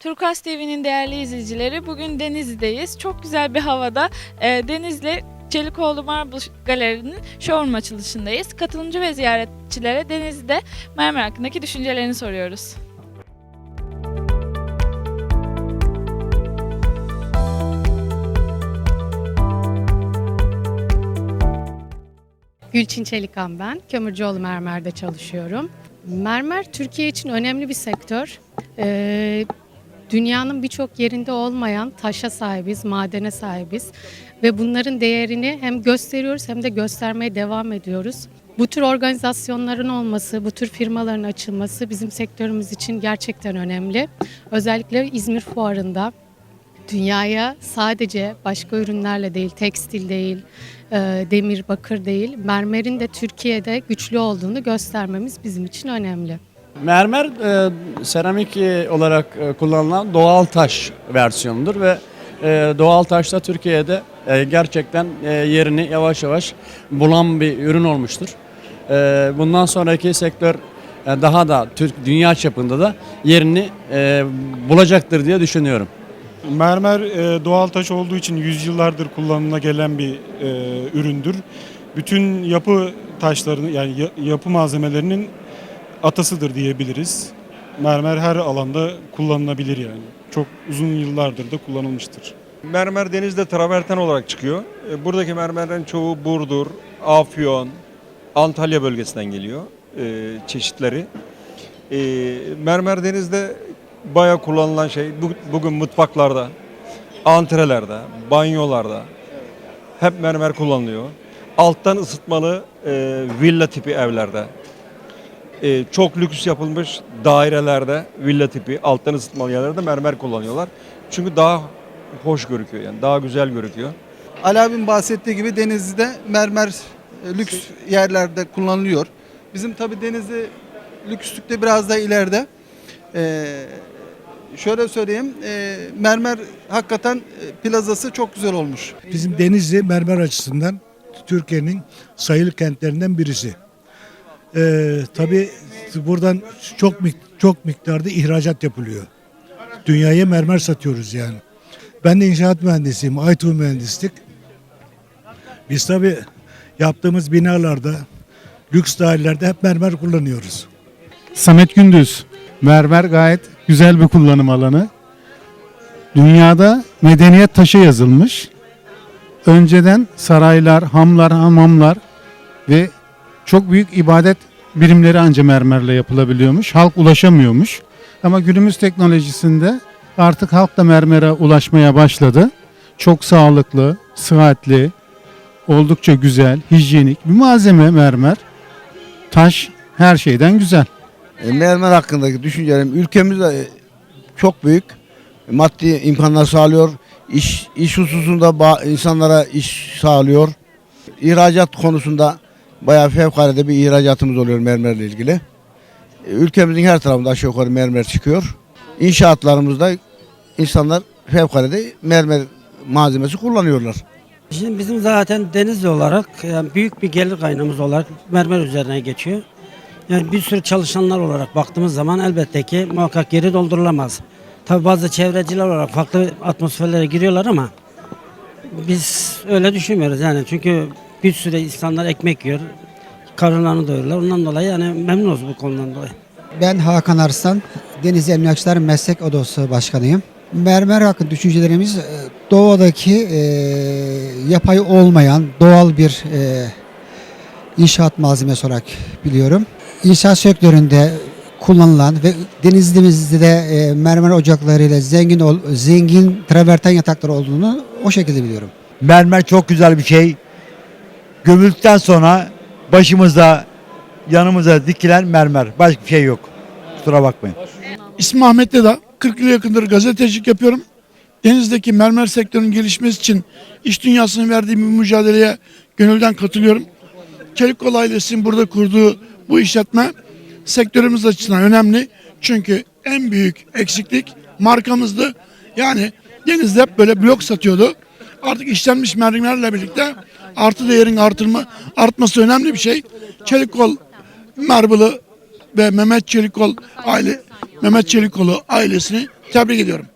Turkuaz TV'nin değerli izleyicileri bugün Denizli'deyiz. Çok güzel bir havada e, Denizli Çelikoğlu Marble Galeri'nin showroom açılışındayız. Katılımcı ve ziyaretçilere Denizli'de mermer hakkındaki düşüncelerini soruyoruz. Gülçin Çelikan ben. Kömürcüoğlu Mermer'de çalışıyorum. Mermer Türkiye için önemli bir sektör. Ee, dünyanın birçok yerinde olmayan taşa sahibiz, madene sahibiz. Ve bunların değerini hem gösteriyoruz hem de göstermeye devam ediyoruz. Bu tür organizasyonların olması, bu tür firmaların açılması bizim sektörümüz için gerçekten önemli. Özellikle İzmir Fuarı'nda dünyaya sadece başka ürünlerle değil, tekstil değil, e, demir, bakır değil, mermerin de Türkiye'de güçlü olduğunu göstermemiz bizim için önemli. Mermer e, seramik e, olarak e, kullanılan doğal taş versiyonudur ve e, doğal taş da Türkiye'de e, gerçekten e, yerini yavaş yavaş bulan bir ürün olmuştur. E, bundan sonraki sektör e, daha da Türk dünya çapında da yerini e, bulacaktır diye düşünüyorum. Mermer e, doğal taş olduğu için yüzyıllardır kullanıma gelen bir e, üründür. Bütün yapı taşlarını yani ya- yapı malzemelerinin atasıdır diyebiliriz. Mermer her alanda kullanılabilir yani. Çok uzun yıllardır da kullanılmıştır. Mermer denizde traverten olarak çıkıyor. E, Buradaki mermerlerin çoğu Burdur, Afyon, Antalya bölgesinden geliyor e, çeşitleri. E, mermer denizde bayağı kullanılan şey bu- bugün mutfaklarda, antrelerde, banyolarda hep mermer kullanılıyor. Alttan ısıtmalı villa tipi evlerde. E, çok lüks yapılmış dairelerde villa tipi alttan ısıtmalı yerlerde mermer kullanıyorlar. Çünkü daha hoş gözüküyor yani daha güzel gözüküyor. Ali abim bahsettiği gibi Denizli'de mermer e, lüks yerlerde kullanılıyor. Bizim tabi Denizli lükslükte biraz daha ileride. Ee, şöyle söyleyeyim, e, mermer hakikaten e, plazası çok güzel olmuş. Bizim Denizli mermer açısından Türkiye'nin sayılı kentlerinden birisi. Ee, tabii buradan çok çok miktarda ihracat yapılıyor. Dünyaya mermer satıyoruz yani. Ben de inşaat mühendisiyim, Aytu mühendislik. Biz tabii yaptığımız binalarda, lüks dairelerde hep mermer kullanıyoruz. Samet Gündüz. Mermer gayet güzel bir kullanım alanı. Dünyada medeniyet taşı yazılmış. Önceden saraylar, hamlar, hamamlar ve çok büyük ibadet birimleri anca mermerle yapılabiliyormuş. Halk ulaşamıyormuş. Ama günümüz teknolojisinde artık halk da mermere ulaşmaya başladı. Çok sağlıklı, sıhhatli, oldukça güzel, hijyenik bir malzeme mermer. Taş her şeyden güzel. E, Mermer hakkındaki düşüncelerim ülkemizde e, çok büyük maddi imkanlar sağlıyor. İş, iş hususunda insanlara iş sağlıyor. İhracat konusunda bayağı fevkalade bir ihracatımız oluyor mermerle ilgili. E, Ülkemizin her tarafında aşağı yukarı mermer çıkıyor. İnşaatlarımızda insanlar fevkalade mermer malzemesi kullanıyorlar. Şimdi bizim zaten Denizli olarak yani büyük bir gelir kaynağımız olarak mermer üzerine geçiyor. Yani bir sürü çalışanlar olarak baktığımız zaman elbette ki muhakkak geri doldurulamaz. Tabi bazı çevreciler olarak farklı atmosferlere giriyorlar ama biz öyle düşünmüyoruz yani çünkü bir sürü insanlar ekmek yiyor, karınlarını doyuruyorlar. Ondan dolayı yani memnunuz bu konudan dolayı. Ben Hakan Arslan, Deniz Emlakçılar Meslek Odası Başkanıyım. Mermer hakkında düşüncelerimiz e, doğadaki e, yapay olmayan doğal bir e, inşaat malzemesi olarak biliyorum. İnşaat sektöründe kullanılan ve denizimizde de e, mermer ocaklarıyla zengin ol, zengin traverten yatakları olduğunu o şekilde biliyorum. Mermer çok güzel bir şey. Gömüldükten sonra başımıza, yanımıza dikilen mermer. Başka bir şey yok. Kusura bakmayın. İsmim Ahmet Deda. 40 yıl yakındır gazetecilik yapıyorum. Denizdeki mermer sektörünün gelişmesi için iş dünyasının verdiği bir mücadeleye gönülden katılıyorum. Çelikkol ailesinin burada kurduğu bu işletme sektörümüz açısından önemli. Çünkü en büyük eksiklik markamızdı. Yani denizde hep böyle blok satıyordu. Artık işlenmiş mermerlerle birlikte artı değerin artırma artması önemli bir şey. Çelikkol Marble'ı ve Mehmet Çelikol aile Mehmet Çelikoğlu ailesini Tebrik ediyorum.